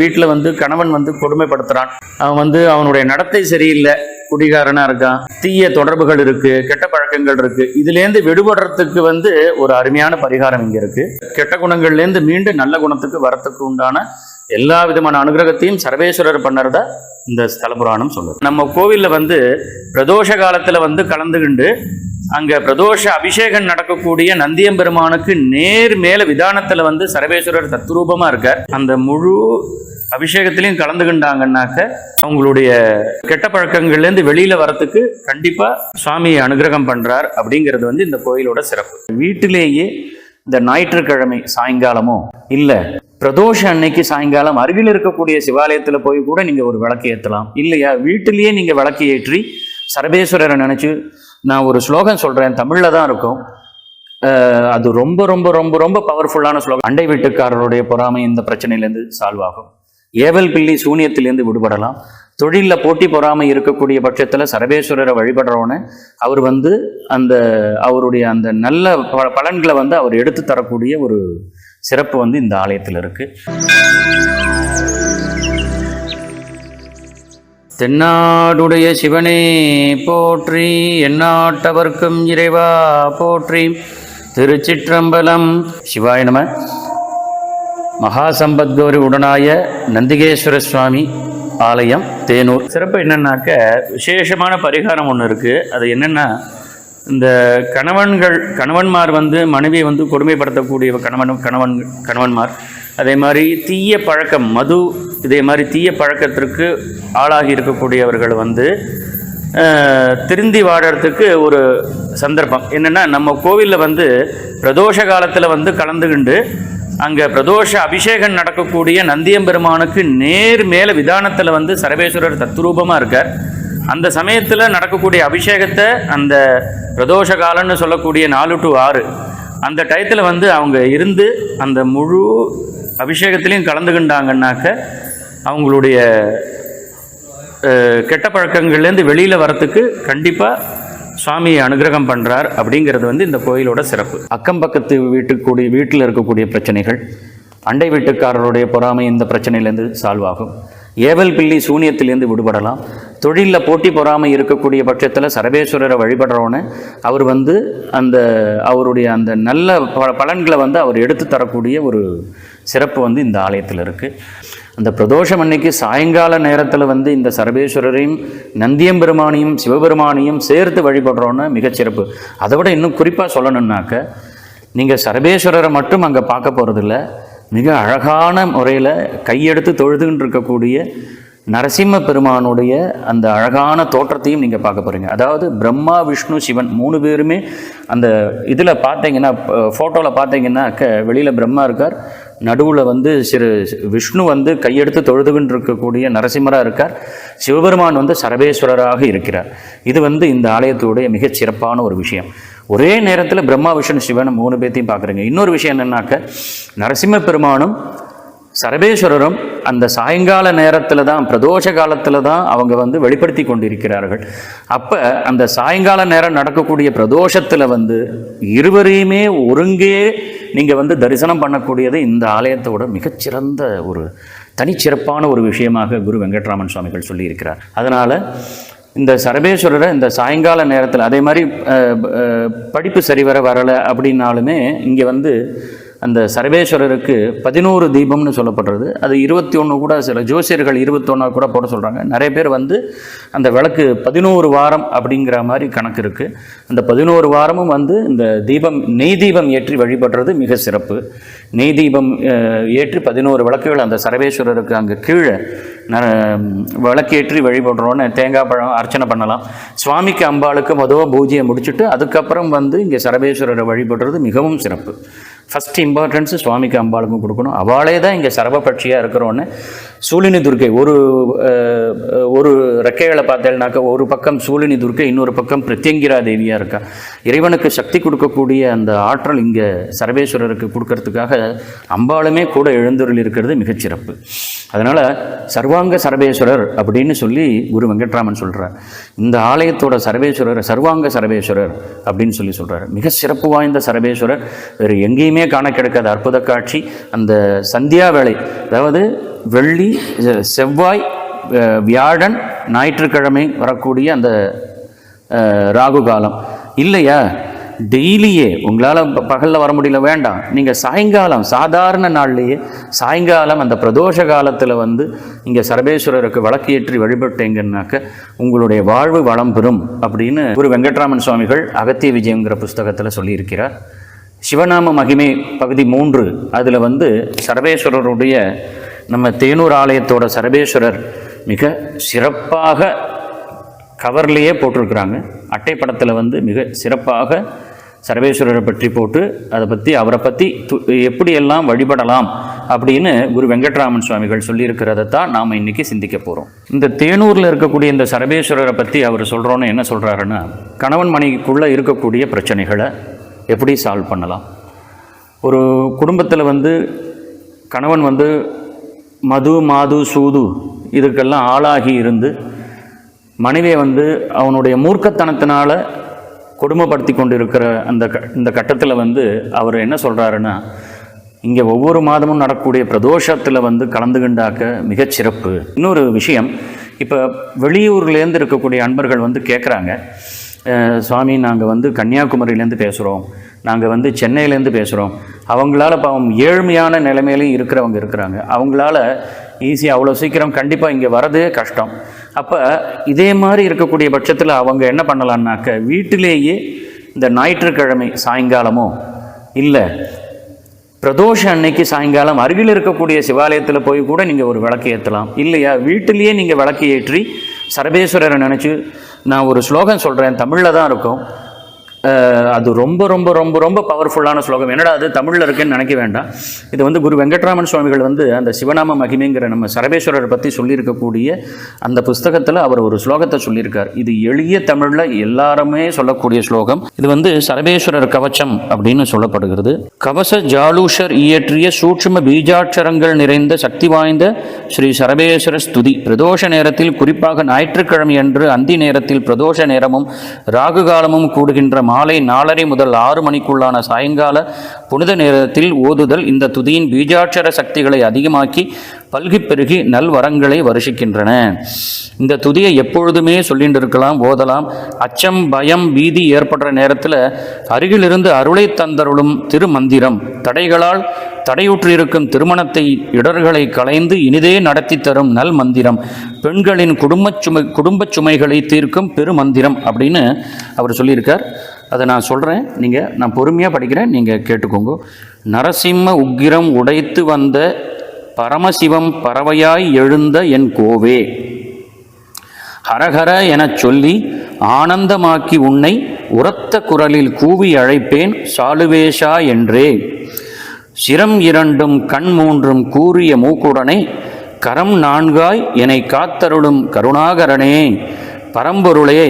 வீட்டில் வந்து கணவன் வந்து கொடுமைப்படுத்துறான். அவன் வந்து அவனுடைய நடத்தை சரியில்லை. குடிகாரனா இருக்கான். தீய தொடர்புகள் இருக்கு. கெட்ட பழக்கங்கள் இருக்கு. இதுலேருந்து விடுபடுறதுக்கு வந்து ஒரு அருமையான பரிகாரம் இங்க இருக்கு. கெட்ட குணங்கள்லேருந்து மீண்டு நல்ல குணத்துக்கு வரத்துக்கு உண்டான எல்லா விதமான அனுகிரகத்தையும் சர்வேஸ்வரர் பண்ணுறத இந்த ஸ்தல புராணம் சொல்லுது. நம்ம கோவிலில் வந்து பிரதோஷ காலத்தில் வந்து கலந்துகிண்டு அங்க பிரதோஷ அபிஷேகம் நடக்கக்கூடிய நந்தியம்பெருமானுக்கு நேர் மேல விதானத்துல வந்து சரவேஸ்வரர் தத்ரூபமா இருக்கார். அந்த முழு அபிஷேகத்திலையும் கலந்துகிட்டாங்கன்னாக்க அவங்களுடைய கெட்ட பழக்கங்கள்லேருந்து வெளியில வரத்துக்கு கண்டிப்பா சுவாமியை அனுகிரகம் பண்றார் அப்படிங்கிறது வந்து இந்த கோயிலோட சிறப்பு. வீட்டிலேயே இந்த ஞாயிற்றுக்கிழமை சாயங்காலமோ இல்ல பிரதோஷ அன்னைக்கு சாயங்காலம் அருகில் இருக்கக்கூடிய சிவாலயத்துல போய் கூட நீங்க ஒரு விளக்கு ஏற்றலாம் இல்லையா? வீட்டிலேயே நீங்க விளக்கு ஏற்றி சரபேஸ்வரரை நினைச்சு நான் ஒரு ஸ்லோகன் சொல்கிறேன் தமிழில் தான் இருக்கும். அது ரொம்ப ரொம்ப ரொம்ப ரொம்ப பவர்ஃபுல்லான ஸ்லோகம். அண்டை வீட்டுக்காரருடைய பொறாமை இந்த பிரச்சனையிலேருந்து சால்வ் ஆகும். ஏவல் பில்லி சூனியத்திலேருந்து விடுபடலாம். தொழிலில் போட்டி பொறாமை இருக்கக்கூடிய பட்சத்தில் சரபேஸ்வரரை வழிபடுறவனே அவர் வந்து அந்த அவருடைய அந்த நல்ல ப- பலன்களை வந்து அவர் எடுத்து தரக்கூடிய ஒரு சிறப்பு வந்து இந்த ஆலயத்தில் இருக்குது தென்னாடுடைய சிவனே போற்றி. எந்நாட்டவர்க்கும் இறைவா போற்றி. திருச்சிற்றம்பலம். சிவாய நம. மகாசம்பத்கௌரி உடனாய நந்திகேஸ்வர சுவாமி ஆலயம் தேனூர். சிறப்பு என்னன்னாக்க விசேஷமான பரிகாரம் ஒன்று இருக்குது அது என்னென்னா இந்த கணவன்கள் கணவன்மார் வந்து மனைவியை வந்து கொடுமைப்படுத்தக்கூடிய கணவன் கணவன் கணவன்மார். அதே மாதிரி தீய பழக்கம் மது இதே மாதிரி தீய பழக்கத்திற்கு ஆளாகி இருக்கக்கூடியவர்கள் வந்து திருந்தி வாடுறதுக்கு ஒரு சந்தர்ப்பம். என்னென்னா நம்ம கோவிலில் வந்து பிரதோஷ காலத்தில் வந்து கலந்துகிண்டு அங்கே பிரதோஷ அபிஷேகம் நடக்கக்கூடிய நந்தியம்பெருமானுக்கு நேர் மேலே விதானத்தில் வந்து சரவேஸ்வரர் தத்ரூபமாக இருக்கார். அந்த சமயத்தில் நடக்கக்கூடிய அபிஷேகத்தை அந்த பிரதோஷ காலம்னு சொல்லக்கூடிய நாலு டு ஆறு அந்த டயத்தில் வந்து அவங்க இருந்து அந்த முழு அபிஷேகத்திலையும் கலந்துகின்றாங்கன்னாக்க அவங்களுடைய கெட்ட பழக்கங்கள்லேருந்து வெளியில் வரத்துக்கு கண்டிப்பாக சுவாமியை அனுகிரகம் பண்ணுறார் அப்படிங்கிறது வந்து இந்த கோயிலோட சிறப்பு. அக்கம் பக்கத்து வீட்டுக்கூடிய வீட்டில் இருக்கக்கூடிய பிரச்சனைகள் அண்டை வீட்டுக்காரருடைய பொறாமை இந்த பிரச்சனையிலேருந்து சால்வ் ஆகும் ஏவல் பில்லி சூனியத்திலேருந்து விடுபடலாம். தொழிலில் போட்டி பொறாமை இருக்கக்கூடிய பட்சத்தில் சரபேஸ்வரரை வழிபடுறவன அவர் வந்து அந்த அவருடைய அந்த நல்ல ப பலன்களை வந்து அவர் எடுத்து தரக்கூடிய ஒரு சிறப்பு வந்து இந்த ஆலயத்தில் இருக்குது அந்த பிரதோஷம் அன்னைக்கு சாயங்கால நேரத்தில் வந்து இந்த சரபேஸ்வரரையும் நந்தியம்பெருமானையும் சிவபெருமானையும் சேர்த்து வழிபடுறோன்னு மிகச்சிறப்பு அதை விட இன்னும் குறிப்பாக சொல்லணுன்னாக்க நீங்கள் சரபேஸ்வரரை மட்டும் அங்கே பார்க்க போகிறதில்ல மிக அழகான முறையில் கையெடுத்து தொழுதுகிட்டு இருக்கக்கூடிய நரசிம்ம பெருமானுடைய அந்த அழகான தோற்றத்தையும் நீங்கள் பார்க்க போகிறீங்க அதாவது பிரம்மா விஷ்ணு சிவன் மூணு பேருமே அந்த இதில் பார்த்தீங்கன்னா ஃபோட்டோவில் பார்த்தீங்கன்னா க வெளியில் பிரம்மா இருக்கார். நடுவில் வந்து சிறு விஷ்ணு வந்து கையெடுத்து தொழுதுகிட்டு இருக்கக்கூடிய நரசிம்மராக இருக்கார். சிவபெருமான் வந்து சரபேஸ்வரராக இருக்கிறார். இது வந்து இந்த ஆலயத்துடைய மிகச் சிறப்பான ஒரு விஷயம். ஒரே நேரத்தில் பிரம்மா விஷ்ணு சிவன் மூணு பேர்த்தையும் பார்க்குறீங்க. இன்னொரு விஷயம் என்னன்னாக்க நரசிம்ம பெருமானும் சரபேஸ்வரரும் அந்த சாயங்கால நேரத்தில் தான் பிரதோஷ காலத்தில் தான் அவங்க வந்து வெளிப்படுத்தி கொண்டிருக்கிறார்கள். அப்போ அந்த சாயங்கால நேரம் நடக்கக்கூடிய பிரதோஷத்தில் வந்து இருவரையுமே ஒருங்கே நீங்கள் வந்து தரிசனம் பண்ணக்கூடியது இந்த ஆலயத்தோட மிகச்சிறந்த ஒரு தனிச்சிறப்பான ஒரு விஷயமாக குரு வெங்கட்ராமன் சுவாமிகள் சொல்லியிருக்கிறார். அதனால் இந்த சரபேஸ்வரரை இந்த சாயங்கால நேரத்தில் அதே மாதிரி படிப்பு சரிவர வரலை அப்படின்னாலுமே இங்கே வந்து அந்த சர்வேஸ்வரருக்கு பதினோரு தீபம்னு சொல்லப்படுறது. அது இருபத்தி ஒன்று கூட சில ஜோசியர்கள் இருபத்தொன்னா கூட போட சொல்கிறாங்க நிறைய பேர் வந்து அந்த விளக்கு பதினோரு வாரம் அப்படிங்கிற மாதிரி கணக்கு இருக்குது அந்த பதினோரு வாரமும் வந்து இந்த தீபம் நெய் தீபம் ஏற்றி வழிபடுறது மிக சிறப்பு. நெய் தீபம் ஏற்றி பதினோரு விளக்குகள் அந்த சர்வேஸ்வரருக்கு அங்கே கீழே ந விளக்கேற்றி வழிபடுறோன்னு தேங்காய் பழம் அர்ச்சனை பண்ணலாம். சுவாமிக்கு அம்பாளுக்கு மொதல் பூஜையை முடிச்சுட்டு அதுக்கப்புறம் வந்து இங்கே சரபேஸ்வரரை வழிபடுறது மிகவும் சிறப்பு. ஃபஸ்ட் இம்பார்ட்டன்ஸு சுவாமிக்கு அம்பாளுக்கும் கொடுக்கணும். அவளே தான் இங்கே சரபபட்சியாக இருக்கிறோன்னு சூழினி துர்க்கை ஒரு ஒரு ரெக்கைகளை பார்த்தேன்னாக்கா ஒரு பக்கம் சூலினி துர்க்கை இன்னொரு பக்கம் பிரத்யங்கிரா தேவியாக இருக்கா? இறைவனுக்கு சக்தி கொடுக்கக்கூடிய அந்த ஆற்றல் இங்கே சர்வேஸ்வரருக்கு கொடுக்கறதுக்காக அம்பாளுமே கூட எழுந்தருள் இருக்கிறது மிகச்சிறப்பு அதனால் சர்வாங்க சர்வேஸ்வரர் அப்படின்னு சொல்லி குரு வெங்கட்ராமன் சொல்கிறார் இந்த ஆலயத்தோட சர்வேஸ்வரர் சர்வாங்க சர்வேஸ்வரர் அப்படின்னு சொல்லி சொல்கிறார் மிக சிறப்பு வாய்ந்த சர்வேஸ்வரர். வேறு எங்கேயுமே காண கிடைக்காத அற்புத காட்சி. அந்த சந்தியா வேலை அதாவது வெள்ளி செவ்வாய் வியாழன் ஞாயிற்றுக்கிழமை வரக்கூடிய அந்த ராகு காலம். இல்லையா? டெய்லியே உங்களால் பகலில் வர முடியல வேண்டாம். நீங்கள் சாயங்காலம் சாதாரண நாள்லேயே சாயங்காலம் அந்த பிரதோஷ காலத்தில் வந்து இங்கே சர்வேஸ்வரருக்கு விளக்கேற்றி வழிபட்டீங்கன்னாக்க உங்களுடைய வாழ்வு வளம் பெறும் அப்படின்னு குரு வெங்கட்ராமன் சுவாமிகள் அகத்திய விஜயங்கிற புஸ்தகத்தில் சொல்லியிருக்கிறார். சிவநாம மகிமை பகுதி மூன்று அதில் வந்து சர்வேஸ்வரருடைய நம்ம தேனூர் ஆலயத்தோட சர்வேஸ்வரர் மிக சிறப்பாக கவர்லேயே போட்டிருக்கிறாங்க. அட்டைப்படத்தில் வந்து மிக சிறப்பாக சர்வேஸ்வரரை பற்றி போட்டு அதை பற்றி அவரை பற்றி து- எப்படியெல்லாம் வழிபடலாம் அப்படின்னு குரு வெங்கட்ராமன் சுவாமிகள் சொல்லியிருக்கிறத தான் நாம் இன்றைக்கி சிந்திக்க போகிறோம் இந்த தேனூரில் இருக்கக்கூடிய இந்த சர்வேஸ்வரரை பற்றி அவர் சொல்கிறோன்னு என்ன சொல்கிறாருன்னா கணவன் மனைவிக்குள்ளே இருக்கக்கூடிய பிரச்சனைகளை எப்படி சால்வ் பண்ணலாம்? ஒரு குடும்பத்தில் வந்து கணவன் வந்து மது மாது சூது இதுக்கெல்லாம் ஆளாகி இருந்து மனைவியை வந்து அவனுடைய மூர்க்கத்தனத்தினால கொடுமைப்படுத்தி கொண்டு இருக்கிற அந்த இந்த கட்டத்தில் வந்து அவர் என்ன சொல்கிறாருன்னா இங்கே ஒவ்வொரு மாதமும் நடக்கக்கூடிய பிரதோஷத்தில் வந்து கலந்துகிண்டாக்க மிகச்சிறப்பு இன்னொரு விஷயம் இப்போ வெளியூர்லேருந்து இருக்கக்கூடிய அன்பர்கள் வந்து கேட்குறாங்க சுவாமி நாங்கள் வந்து கன்னியாகுமரியிலேருந்து பேசுகிறோம் நாங்கள் வந்து சென்னையிலேருந்து பேசுகிறோம் அவங்களால பாவம் ஏழ்மையான நிலைமையிலையும் இருக்கிறவங்க இருக்கிறாங்க. அவங்களால ஈஸியாக அவ்வளோ சீக்கிரம் கண்டிப்பாக இங்கே வரதே கஷ்டம். அப்போ இதே மாதிரி இருக்கக்கூடிய பட்சத்தில் அவங்க என்ன பண்ணலான்னாக்க வீட்டிலேயே இந்த ஞாயிற்றுக்கிழமை சாயங்காலமோ இல்லை பிரதோஷ அன்னைக்கு சாயங்காலம் அருகில் இருக்கக்கூடிய சிவாலயத்தில் போய் கூட நீங்கள் ஒரு விளக்கு ஏற்றலாம் இல்லையா? வீட்டிலேயே நீங்கள் விளக்கு ஏற்றி சரபேஸ்வரரை நினச்சி நான் ஒரு ஸ்லோகம் சொல்கிறேன் தமிழில் தான் இருக்கும். அது ரொம்ப ரொம்ப ரொம்ப ரொம்ப பவர்ஃபுல்லான ஸ்லோகம். என்னடா அது? தமிழில் இருக்குன்னு நினைக்க வேண்டாம். இது வந்து குரு வெங்கட்ராமன் சுவாமிகள் வந்து அந்த சிவநாம மகிமைங்கிற நம்ம சரபேஸ்வரரை பற்றி சொல்லியிருக்கக்கூடிய அந்த புஸ்தகத்தில் அவர் ஒரு ஸ்லோகத்தை சொல்லியிருக்கார். இது எளிய தமிழில் எல்லாருமே சொல்லக்கூடிய ஸ்லோகம். இது வந்து சரபேஸ்வரர் கவச்சம் அப்படின்னு சொல்லப்படுகிறது. கவச ஜாலூஷர் இயற்றிய சூட்சும பீஜாட்சரங்கள் நிறைந்த சக்தி வாய்ந்த ஸ்ரீ சரபேஸ்வர ஸ்துதி. பிரதோஷ நேரத்தில் குறிப்பாக ஞாயிற்றுக்கிழமை அன்று அந்தி நேரத்தில் பிரதோஷ நேரமும் ராகு காலமும் கூடுகின்ற மாலை நாலரை முதல் ஆறு மணிக்குள்ளான சாயங்கால புனித நேரத்தில் ஓதுதல் இந்த துதியின் பீஜாட்சர சக்திகளை அதிகமாக்கி பல்கி பெருகி நல்வரங்களை வருஷிக்கின்றன. இந்த துதியை எப்பொழுதுமே சொல்லிட்டு இருக்கலாம் ஓதலாம். அச்சம் பயம் பீதி ஏற்படுற நேரத்தில் அருகிலிருந்து அருளை தந்தருளும் திருமந்திரம். தடைகளால் தடையுற்றிருக்கும் திருமணத்தை இடர்களை களைந்து இனிதே நடத்தி தரும் நல் மந்திரம் பெண்களின் குடும்ப சுமை குடும்ப சுமைகளை தீர்க்கும் பெருமந்திரம் அப்படின்னு அவர் சொல்லியிருக்கார். அதை நான் சொல்கிறேன் நீங்கள் நான் பொறுமையாக படிக்கிறேன். நீங்கள் கேட்டுக்கோங்க. நரசிம்ம உக்கிரம் உடைத்து வந்த பரமசிவம் பறவையாய் எழுந்த என் கோவே. ஹரஹர எனச் சொல்லி ஆனந்தமாக்கி உன்னை உரத்த குரலில் கூவி அழைப்பேன் சாலுவேஷா என்றே. சிரம் இரண்டும் கண் மூன்றும் கூறிய மூக்குடனை கரம் நான்காய் என்னை காத்தருளும் கருணாகரனே பரம்பொருளே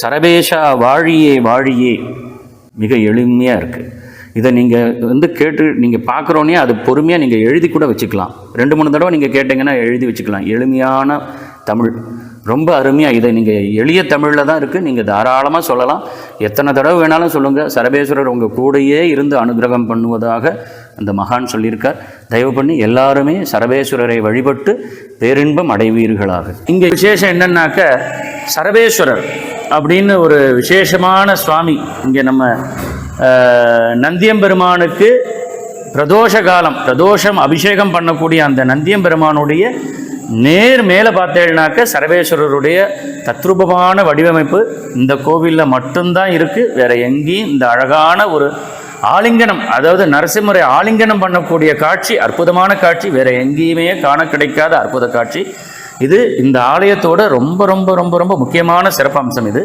சரபேஷா வாழியே வாழியே. மிக எளிமையாக இருக்குது இதை நீங்கள் வந்து கேட்டு நீங்கள் பார்க்குறோன்னே அது பொறுமையாக நீங்கள் எழுதி கூட வச்சுக்கலாம். ரெண்டு மூணு தடவை நீங்கள் கேட்டிங்கன்னா எழுதி வச்சுக்கலாம். எளிமையான தமிழ். ரொம்ப அருமையாக இதை நீங்கள் எளிய தமிழில் தான் இருக்குது நீங்கள் தாராளமாக சொல்லலாம். எத்தனை தடவை வேணாலும் சொல்லுங்கள் சரபேஸ்வரர் உங்கள் கூடயே இருந்து அனுகிரகம் பண்ணுவதாக அந்த மகான் சொல்லியிருக்கார். தயவு பண்ணி எல்லாருமே சரபேஸ்வரரை வழிபட்டு பேரின்பம் அடைவீர்களாக. இங்கே விசேஷம் என்னன்னாக்க சரபேஸ்வரர். அப்படின்னு ஒரு விசேஷமான சுவாமி. இங்கே நம்ம நந்தியம்பெருமானுக்கு பிரதோஷ காலம் பிரதோஷம் அபிஷேகம் பண்ணக்கூடிய அந்த நந்தியம்பெருமானுடைய நேர் மேலே பார்த்தேன்னாக்க சரவேஸ்வரருடைய தத்ரூபமான வடிவமைப்பு இந்த கோவிலில் மட்டும்தான் இருக்குது வேற எங்கேயும் இந்த அழகான ஒரு ஆலிங்கனம் அதாவது நரசிம்மரை ஆலிங்கனம் பண்ணக்கூடிய காட்சி அற்புதமான காட்சி வேற எங்கேயுமே காண கிடைக்காத அற்புத காட்சி. இது இந்த ஆலயத்தோட ரொம்ப ரொம்ப ரொம்ப ரொம்ப முக்கியமான சிறப்பம்சம் இது.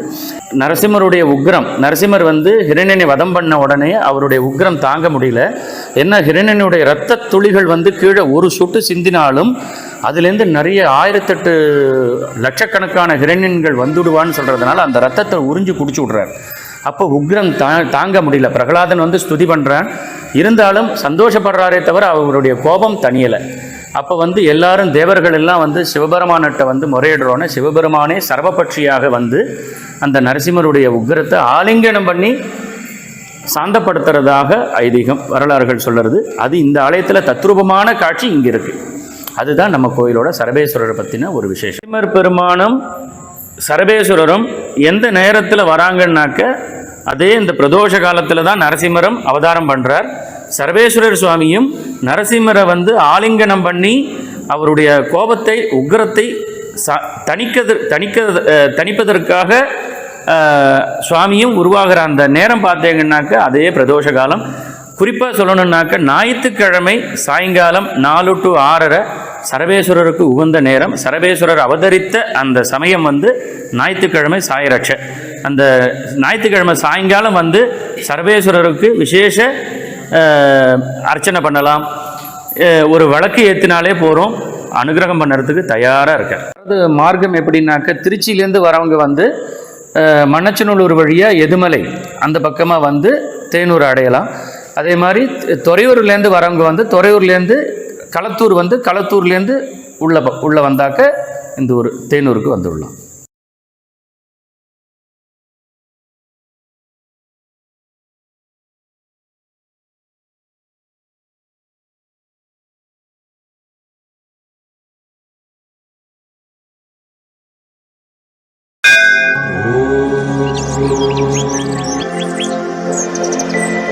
நரசிம்மருடைய உக்ரம் நரசிம்மர் வந்து ஹிரண்யனை வதம் பண்ண உடனே அவருடைய உக்ரம் தாங்க முடியல. என்ன ஹிரண்யனுடைய இரத்த துளிகள் வந்து கீழே ஒரு சுட்டு சிந்தினாலும் அதுலேருந்து நிறைய ஆயிரத்தெட்டு லட்சக்கணக்கான ஹிரணியன்கள் வந்துடுவான்னு சொல்கிறதுனால அந்த ரத்தத்தை உறிஞ்சு குடிச்சு விட்றார். அப்போ உக்ரம் தா தாங்க முடியல. பிரகலாதன் வந்து ஸ்துதி பண்ணுறான் இருந்தாலும் சந்தோஷப்படுறாரே தவிர அவருடைய கோபம் தணியலை. அப்போ வந்து எல்லாரும் தேவர்கள் எல்லாம் வந்து சிவபெருமானிட்ட வந்து முறையிடுறோன்னு சிவபெருமானே சர்வபட்சியாக வந்து அந்த நரசிம்மருடைய உக்கிரத்தை ஆலிங்கனம் பண்ணி சாந்தப்படுத்துறதாக ஐதீகம் வரலாறுகள் சொல்கிறது அது இந்த ஆலயத்தில் தத்ரூபமான காட்சி இங்கே இருக்குது அதுதான் நம்ம கோயிலோட சரபேஸ்வரரை பற்றின ஒரு விசேஷம். நரசிம்மர் பெருமானும் சரபேஸ்வரரும் எந்த நேரத்தில் வராங்கன்னாக்க அதே இந்த பிரதோஷ காலத்தில் தான் நரசிம்மரம் அவதாரம் பண்ணுறார் சர்வேஸ்வரர் சுவாமியும் நரசிம்மரை வந்து ஆலிங்கனம் பண்ணி அவருடைய கோபத்தை உக்ரத்தை ச தணிக்கது தணிக்க தணிப்பதற்காக சுவாமியும் உருவாகிற அந்த நேரம் பார்த்தீங்கன்னாக்க அதே பிரதோஷ காலம். குறிப்பாக சொல்லணுன்னாக்க ஞாயிற்றுக்கிழமை சாயங்காலம் நாலு டு ஆறரை சரவேஸ்வரருக்கு உகந்த நேரம். சரவேஸ்வரர் அவதரித்த அந்த சமயம் வந்து ஞாயிற்றுக்கிழமை சாயரட்ச. அந்த ஞாயிற்றுக்கிழமை சாயங்காலம் வந்து சரவேஸ்வரருக்கு விசேஷ அர்ச்சனை பண்ணலாம். ஒரு வழக்கு ஏற்றினாலே போகிறோம் அனுகிரகம் பண்ணுறதுக்கு தயாராக இருக்கேன். அது மார்க்கம் எப்படின்னாக்க திருச்சியிலேருந்து வரவங்க வந்து மண்ணச்சநல்லூர் வழியாக எதுமலை அந்த பக்கமாக வந்து தேனூர் அடையலாம். அதே மாதிரி துறையூர்லேருந்து வரவங்க வந்து துறையூர்லேருந்து களத்தூர் வந்து களத்தூர்லேருந்து உள்ள உள்ளே வந்தாக்க இந்த ஊர் தேனூருக்கு வந்துடலாம். Thank you.